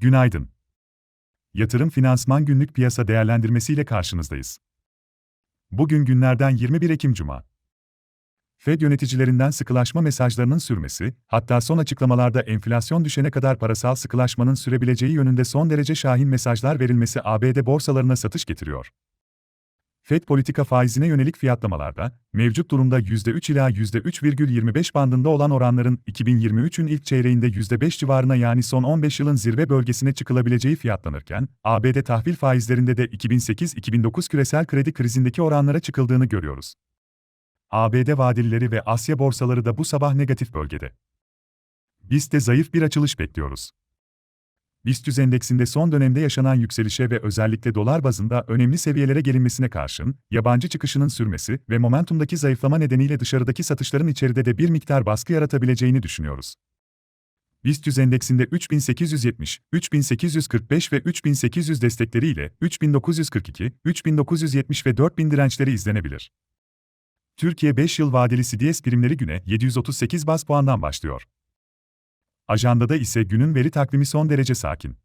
Günaydın. Yatırım Finansman Günlük Piyasa Değerlendirmesi ile karşınızdayız. Bugün günlerden 21 Ekim Cuma. Fed yöneticilerinden sıkılaşma mesajlarının sürmesi, hatta son açıklamalarda enflasyon düşene kadar parasal sıkılaşmanın sürebileceği yönünde son derece şahin mesajlar verilmesi ABD borsalarına satış getiriyor. Fed politika faizine yönelik fiyatlamalarda, mevcut durumda %3 ila %3,25 bandında olan oranların 2023'ün ilk çeyreğinde %5 civarına yani son 15 yılın zirve bölgesine çıkılabileceği fiyatlanırken, ABD tahvil faizlerinde de 2008-2009 küresel kredi krizindeki oranlara çıkıldığını görüyoruz. ABD vadelileri ve Asya borsaları da bu sabah negatif bölgede. Biz de zayıf bir açılış bekliyoruz. BIST endeksinde son dönemde yaşanan yükselişe ve özellikle dolar bazında önemli seviyelere gelinmesine karşın, yabancı çıkışının sürmesi ve momentumdaki zayıflama nedeniyle dışarıdaki satışların içeride de bir miktar baskı yaratabileceğini düşünüyoruz. BIST endeksinde 3870, 3845 ve 3800 destekleriyle 3942, 3970 ve 4000 dirençleri izlenebilir. Türkiye 5 yıl vadeli CDS primleri güne 738 bas puandan başlıyor. Ajandada ise günün veri takvimi son derece sakin.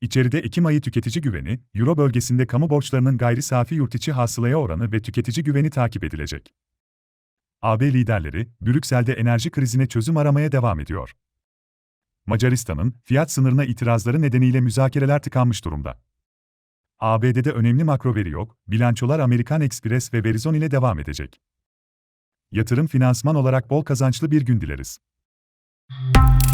İçeride Ekim ayı tüketici güveni, Euro bölgesinde kamu borçlarının gayri safi yurtiçi hasılaya oranı ve tüketici güveni takip edilecek. AB liderleri, Brüksel'de enerji krizine çözüm aramaya devam ediyor. Macaristan'ın fiyat sınırına itirazları nedeniyle müzakereler tıkanmış durumda. ABD'de önemli makro veri yok, bilançolar Amerikan Express ve Verizon ile devam edecek. Yatırım finansman olarak bol kazançlı bir gün dileriz. you